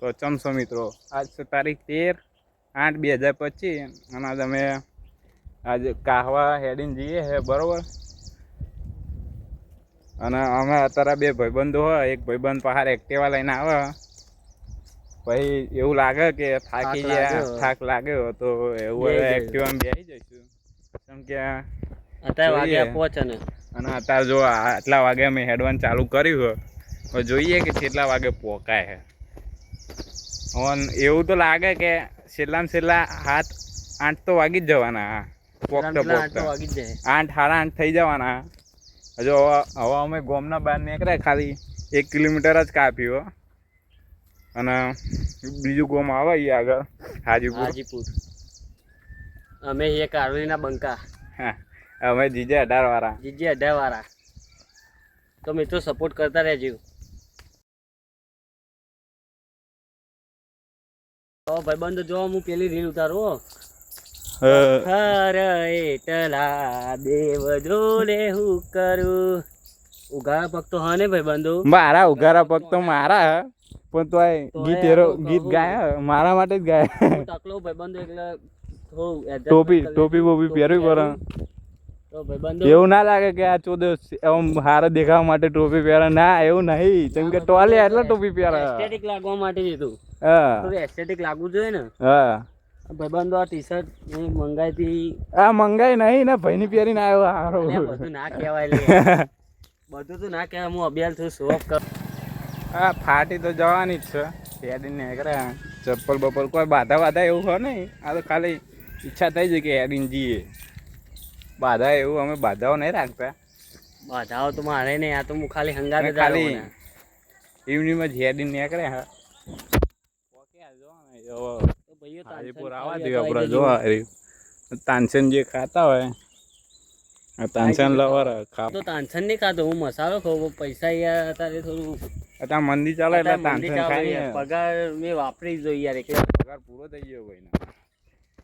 તો ચમસો મિત્રો. આજ તારીખ તેર આઠ બે હજાર પચીસ. અને આજ અમે આજે કાહવા હેડીને જઈએ છે બરાબર? અને અમે અત્યારે બે ભાઈબંધો હોય એક ભાઈબંધ પહાડ એક્ટિવા લઈને આવે. પછી એવું લાગે કે થાકી થાક ગયા થાક લાગ્યો તો એવું. એક્ટિવામાં બેસી જઈશું. કેમ કે અત્યારે વાગ્યા પહોંચે ને. અને અત્યારે જો આટલા વાગે અમે હેડવાનું ચાલુ કર્યું હોય જોઈએ કે કેટલા વાગે પોકાય છે હવે એવું તો લાગે કે છેલ્લામાં છેલ્લા હાથ આઠ તો વાગી જ જવાના. પોકતા પોકતા આઠ સાડા આઠ થઈ જવાના. હજુ હવે અમે ગોમના બહાર નીકળ્યા ખાલી એક કિલોમીટર જ કાપ્યું હો. અને બીજું ગોમ આવે એ આગળ હાજીપુર. હાજીપુર. અમે એ કારવીના બંકા. હા અમે જીજે અઢાર વાળા જીજે અઢાર વાળા તો મિત્રો સપોર્ટ કરતા રહેજો. તો ભાઈબંધો જો હું પેલી રીલ ઉતારું હર એટલા દેવ જોડે હું કરું. ઉઘાડા પગ તો હા ને ભાઈબંધો. મારા ઉઘારા પગ તો મારા પણ તો ગીત એરો ગીત ગાયા મારા માટે જ ગાયા. ટકલો ભાઈબંધો એટલે થોડું ટોપી ટોપી બોપી પહેરવી પડે. એવું ના લાગે કે આ ચોદ આમ હારો દેખાવા માટે ટોપી પહેરે. ના એવું નહીં. જેમ કે ટોલે એટલે ટોપી પહેરે. એસ્થેટિક લાગવા માટે હતું. હા. એસ્થેટિક લાગવું જોઈએ ને. હા. ભાઈબંધો આ ટી શર્ટ મેં મંગાવી હતી આ મંગાઈ નહીં ને ભાઈની પહેરીને આવ્યો હારો. બધું ના કહેવાય બધું તો ના કહેવાય હું અભ્યાસ થયું શો ઓફ કર? હા ફાટી તો જવાની જ છે. હેડી કરે ચપ્પલ બપ્પલ કોઈ બાધા બાધા એવું હોય નહીં. આ તો ખાલી ઈચ્છા થઈ જાય કે હેડીને જઈએ. બાધા એવું અમે બાધાઓ નહીં રાખતા. બાધાઓ તો મારે નહીં આ તો હું ખાલી હંગાતે ખાલી ઇવનિંગમાં ઝેડી નીકળે હા. જો તો ભાઈઓ તાનસેન ખાવી તાનસેન ખાતા હોય તાનસન તાનસેન લવર ખા. તો તાનસેન નહીં ખાતો હું મસાલો ખાઉં પૈસા યાર અત્યારે થોડું અત્યારે મંદી ચાલે એટલે તાનસેન. પગાર મેં વાપરી જ યાર એટલે પગાર પૂરો થઈ ગયો ભાઈ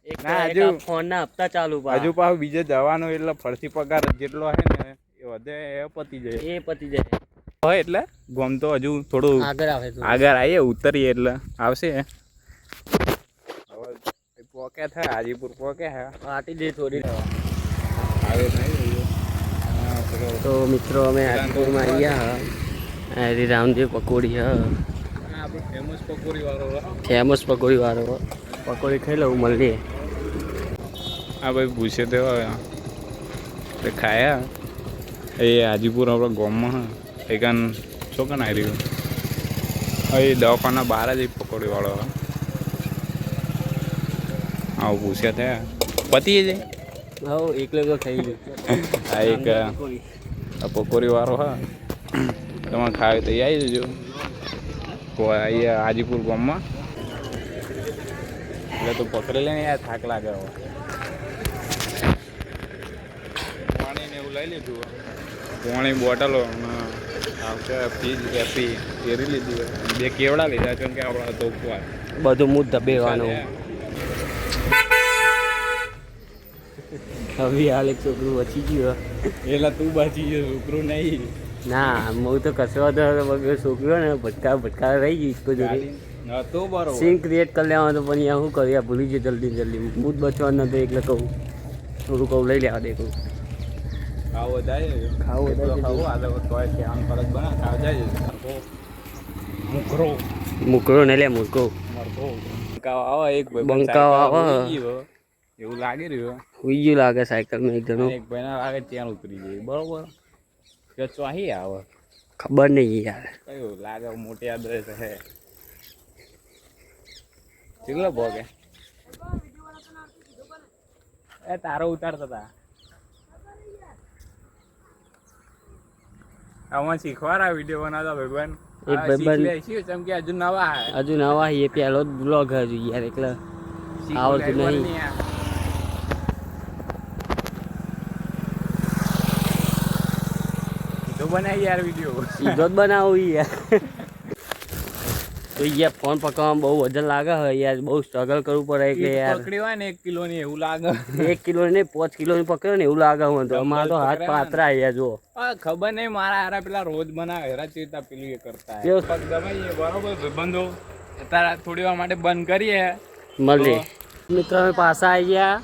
એક ના, હજુ- ફોન ફોનના હપ્તા ચાલુ હજુ પાછું બીજે જવાનું એટલે ફરતી પગાર જેટલો હે ને એ વધે એ પતી જાય. એ પતી જાય. હોય એટલે? ગોમ તો હજુ થોડું આગળ આવે આગળ આવીએ ઉતરીએ એટલે. આવશે. પોકે થાય હાજીપુર પોકે હે. ફાટી દે થોડી. આવે નહીં તો મિત્રો અમે હાજીપુરમાં આવ્યા હરી રામદેવ પકોડી હા. ફેમસ પકોડી વાળો ફેમસ પકોડી વાળો પકોડી ખાઈ લઉં મળીએ આ ભાઈ પૂછે તો તે ખાયા? એ હાજીપુર આપણા ગામમાં એકાન એકાન ચોકન આવી રહ્યું એ દવાખાના બહાર જ પકોડી વાળો હે. આવું પૂછ્યા થયા. પતી જાય? હા એકલે તો ખાઈ ગયું. આ એક આ પકોડી વાળો હા. તમે ખાવે તો આવી જજો અહીંયા હાજીપુર ગામમાં. એટલે તો પકડી લઈને યાર થાક લાગે હવે. પાણી ને એવું લઈ લીધું. પાણી બોટલો આવશે ફીજ એપી પહેરી લીધી. બે કેવડા લીધા કેમ કે આપણા તો ઉપવા બધું મુદ દબેવાનું હવે હાલ એક છોકરું બચી ગયો એટલે તું બચી ગયો છોકરું નહીં. ના હું તો કસવા તો વગર છોકરો ને ભટકા ભટકા રહી ગઈ ઇસકો જોડે. સીન ક્રિએટ કરી લેવાનો પણ અહીંયા શું કરી? ભૂલી જાય જલ્દી જલ્દી. જલ્દી જ બચવાનું નતું એટલે કહું. થોડું કહું લઈ લેવા દે કહું. ખાવો જાય ખાવું ખાવું? આ તો આમ ફરક બના ખાવા જાય મુકરો. મૂકરો. ને લે મૂકો મરઘો બંકાવ આવે એક બંકાવ આવે. એવું લાગી રહ્યું હુઈ ગયું લાગે સાયકલ એક જણો. એક ભાઈ ના લાગે ત્યાં ઉતરી જાય બરોબર. કે હી આવે. ખબર નહીં યાર. કયું? લાગે મોટી આદરેસ હે. ચીગલો ભોગે એ તારો ઉતારતા હતા આમાં શીખવાના વીડિયો બનાવતા ભગવાન? હજુ નવા હજુ નવા જ બ્લોગ હજુ યાર એટલે આવડતું નહીં. યાર. તો બનાવી યાર વીડિયો સીધો જ બનાવું યાર. તો યાર ફોન પકડવામાં બહુ વજન લાગે હે યાર. બહુ સ્ટ્રગલ કરવું પડે કે યાર. પકડી હોય ને એક કિલો ની એવું લાગે. એક કિલો ને પાંચ કિલો ની પકડ્યો ને એવું લાગે હું તો. અમારા તો હાથ પાતરા યાર જો. ખબર નહીં મારા હારા પેલા રોજ બનાવે. હેરા ચેતા પેલું એ કરતા દબાઈએ બરોબર બંધો અત્યારે થોડી વાર માટે બંધ કરીએ. મળીએ. મિત્રો પાછા આવી ગયા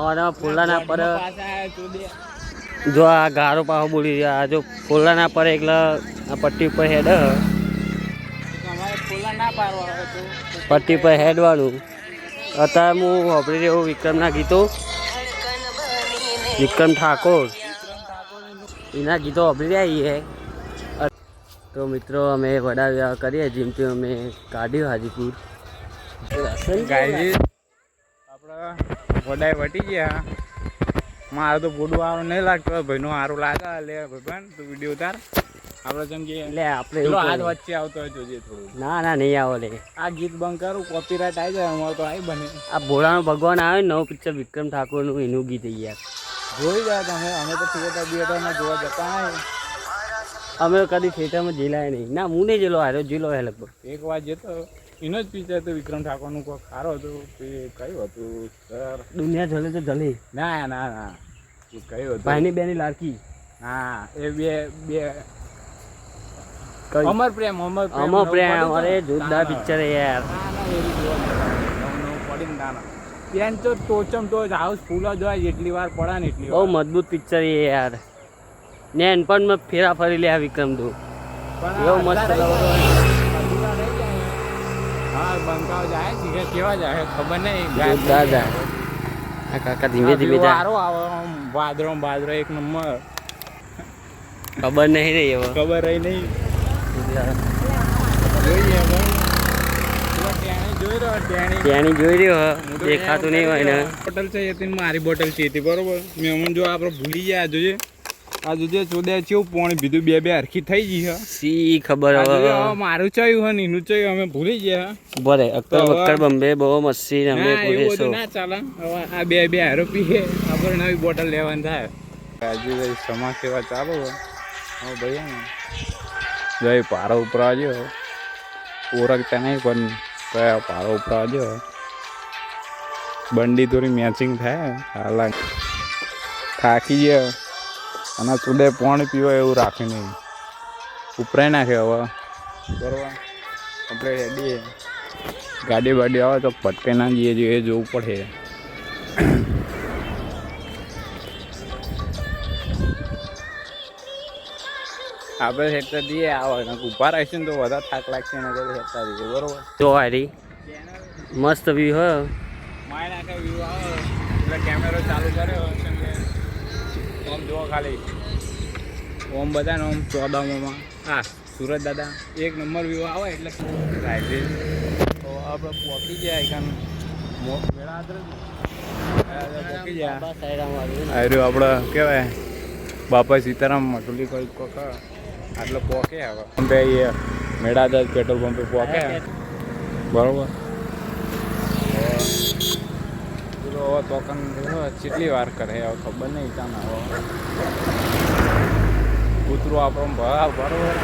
અને ફૂલાના પર પાછા ચોદે. જો આ ગારો પાહો બોલી રહ્યા જો ફૂલાના પર એકલા આ પટ્ટી ઉપર હેડ ના પટ્ટી પર હેડવાનું અત્યારે હું વાપરી રહ્યો વિક્રમના ગીતો. વિક્રમ ઠાકોર. એના ગીતો વાપરી રહ્યા છીએ તો મિત્રો અમે વડાવ્યા કરીએ જેમથી અમે કાઢ્યું હાજીપુર. આપણે વડાઈ વટી ગયા. મારે તો ફોટો આવું નહીં લાગતો. ભાઈનો સારું લાગે. લે ભગવાન તું વીડિયો ઉતાર. આપણે જેમ કે એટલે આપણે આજ. વચ્ચે આવતો હોય જોજે થોડું. ના ના નહીં આવો લે. આ ગીત બંધ કરું કોપીરાઇટ આવી જાય અમારો તો આવી બને. આ ભોળાનો ભગવાન આવે નવું પિક્ચર વિક્રમ ઠાકોરનું એનું ગીત યાર. જોઈ જાય તમે અમે તો થિયેટર બિયેટરમાં જોવા જતા અમે કદી થિયેટરમાં જેલાય નહીં. ના હું નહીં જેલો હારો જેલો હે લગભગ. એક વાર જતો. એનો જ પિક્ચર હતું વિક્રમ ઠાકોરનું કોઈ ખારો હતું તે કયું હતું સર? દુનિયા જલે તો જલે. ના ના ના. એ કયું હતું? ભાઈની બેની લાડકી. હા એ બે બે. અમર પ્રેમ અમર પ્રેમ. અમર પ્રેમ અરે જોરદાર પિક્ચર યાર. એ પડીને ના, ના. ત્યાં તો ટોચમ તો હાઉસ ફૂલ જ હોય જેટલી વાર પડે ને એટલી બહુ મજબૂત પિક્ચર છે યાર. ને એનપણમાં ફેરા ફરી લે આ વિક્રમ તું એવો મસ્ત હા બંકાવ જાય છે કેવા જાય ખબર નહીં. જાય. આ કાકા ધીમે ધીમે જાય. સારો આવે આમ ભાદરો એક નંબર. ખબર નહીં રહી હવે ખબર રહી નહીં. જોઈએ ત્યાંની જોઈ રહ્યો દેખાતું નહીં હોય ને. બોટલ છે એ મારી બોટલ છે હતી બરોબર. મેં જો આપણે ભૂલી ગયા જોજે. આ જોજે ચોદે કેવું પાણી બીજું બે બે હરખી થઈ ગઈ છે સી ખબર હવે? મારું ચાયું હે નીનું ચાયું અમે ભૂલી ગયા બરે અક્કર બક્કર બંબે બહુ મસ્તી અમે ભૂલી એવું ના ચાલે. હવે આ બે બે હારો પીએ આપણે નવી બોટલ લેવાની થાય. આજે ભાઈ સમાજ સેવા ચાલુ હે. હવે ભાઈ ને. જય પારો ઉપર આવ્યો ઓળખતા નહીં પણ કયા પારો ઉપર આવજો. બંડી થોડી મેચિંગ થાય. હાલા. થાકી ગયા. અને ચૂડે પાણી પીવા એવું રાખી નહીં ઉપરાઈ નાખે હવે. બરોબર આપણે રેડી ગાડી બાડી આવે તો પટકે ના જઈએ જોઈએ એ જોવું પડે. આપણે હેઠળ દઈએ આવે. ને ઊભા રહીશું ને તો વધારે થાક લાગશે ને એટલે હેઠળ દઈએ બરોબર? જો હારી. મસ્ત વ્યૂ હોય માય નાખે વ્યૂ આવે. એટલે કેમેરો ચાલુ કર્યો ઓમ જુઓ ખાલી. ઓમ બધાને ઓમ ચોદામાં હા સુરત દાદા. એક નંબર વ્યૂ આવે એટલે રાઈટ તો આપણે પહોંચી ગયા એકાન મેળા ને. આર્યું આપણે કહેવાય બાપા સીતારામ મટુલી કોઈ કોક આટલો પોકે હવે. પંપે એ મેળા દસ પેટ્રોલ પંપે પોકે. બરોબર હવે પેલો તો કેટલી વાર કરે હવે ખબર નહીં ત્યાં હો કૂતરું આપણો ભરા બરોબર.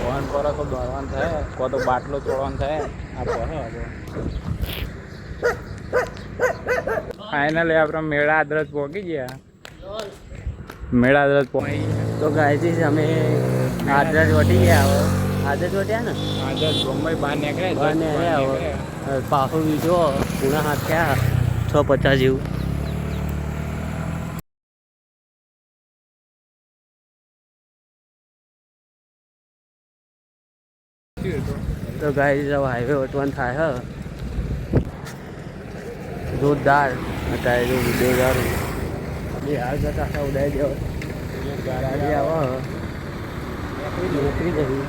વહન પર તો ભરવાનું થાય કો તો બાટલો તોડવાનું થાય આ ભરો ફાઇનલી આપણે મેળા આદરત પહોંચી ગયા. મેળા આદરત પહોંચી તો ગાયથી અમે આદરત વટી ગયા હવે આદરાજ વટ્યા ને? આદરજ બોમ્બે બહાર નીકળ્યા બહાર નીકળ્યા હવે. પાછું બીજો પૂણા હાથ થયા છ પચાસ જેવું. તો ગાય હવે હાઈવે વટવાનું થાય, હ. જોરદાર. અત્યારે જો વીડિયો સારું બે હાલ જતા ઉડાઈ દેવો. ગાડી આવો નોકરી જવી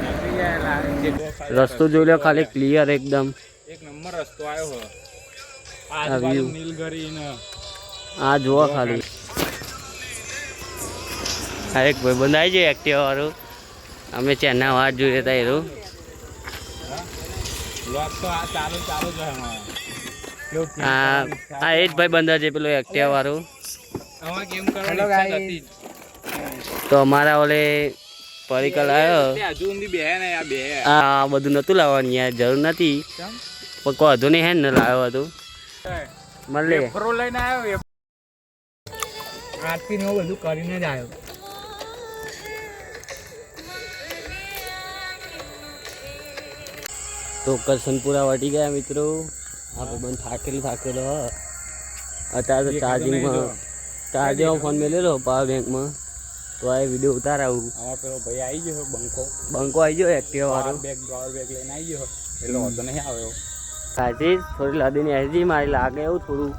નીકળી ગયા એલા. જેટલો ખાલી રસ્તો જોઈ લો ખાલી ક્લિયર એકદમ. એક નંબર રસ્તો આવ્યો હો. આ આજુબાજુ નીલગરી આ જુઓ ખાલી. આ એક ભાઈ બંધ આવી જાય એક્ટિવા વાળું. અમે ચેન્ના વાત જોઈએ હતા એનું હા. એ જ ભાઈ બંધ છે પેલું એક્ટિવા વાળું. તો અમારા ઓલે પરિકલ આવ્યો. હા બધું નતું લાવવાની યાર જરૂર નથી. પણ કોઈ હજુ નહીં હેન ને લાવ્યો હતો. મળે લઈને આવ્યો આરતી નો બધું કરીને જ આવ્યો. તો કરસનપુરા વટી ગયા મિત્રો. આપણે બંધ થાકેલું થાકેલો અત્યારે તો ચાર્જિંગમાં ચાર્જિંગમાં ફોન મેલેલો પાવર બેંકમાં તો આ વીડિયો ઉતારાવું. હા પેલો ભાઈ આવી ગયો બંકો. બંકો આવી ગયો એક્ટિવા વાળો. બેગ ડ્રોવર બેગ લઈને આવી ગયો એટલે વાંધો નહીં આવ્યો કાજી થોડી લાદીની એસજી મારી લાગે એવું થોડું.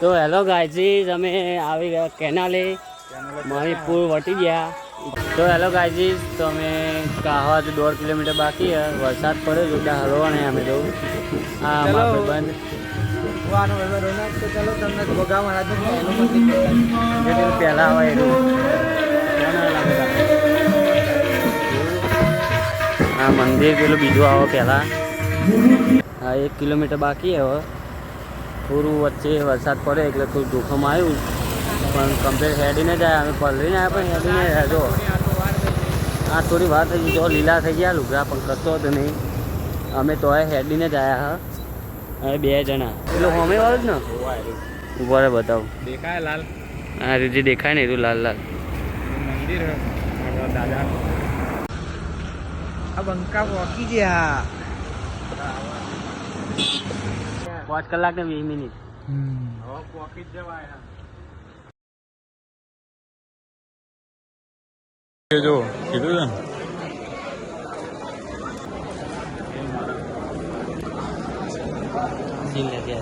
તો હેલો ગાયજી તમે આવી ગયા કેનાલે. મણિપુર વટી ગયા. તો હેલો ગાયજી તો અમે દોઢ કિલોમીટર બાકી વરસાદ પડ્યો જોરદાર હલવાને અમે તો. આ અમારો બંધ પહેલા હોય એટલું કોના લાગે આ મંદિર પેલું બીજું આવે પહેલાં. હા એક કિલોમીટર બાકી હવે થોડું વચ્ચે વરસાદ પડે એટલે થોડું જોખમ આવ્યું. પણ કમ્પ્લેટ હેડીને જાય. અમે પલરીને આવ્યા પણ હેડીને જો. આ થોડી વાત થઈ જો લીલા થઈ ગયા, લુગડા પણ કશો હતો નહીં. અમે તોય હેડીને જ આવ્યા હા. અમે બે જણા. એટલે હોમે વાળું જ ને? ઊભા રે બતાવું. દેખાય લાલ? હા રીતે દેખાય ને એટલું લાલ લાલ. મંદિર દાદા. આ બંકા પોકી ગયા પાંચ કલાક ને વીસ મિનિટ. વોકી જ જવાય જો કીધું છે સીલ લે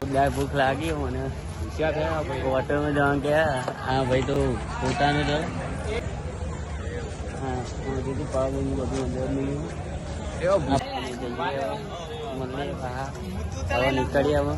જોરદાર ભૂખ લાગી મને. વોટરમાં ભાઈ? હોટલમાં જવાનું ગયા. હા ભાઈ તો પોતાનું તો હા દીદી પાવભાજી બધું અંદર એવો? હવે. મળીએ હા હવે નીકળીએ હવે.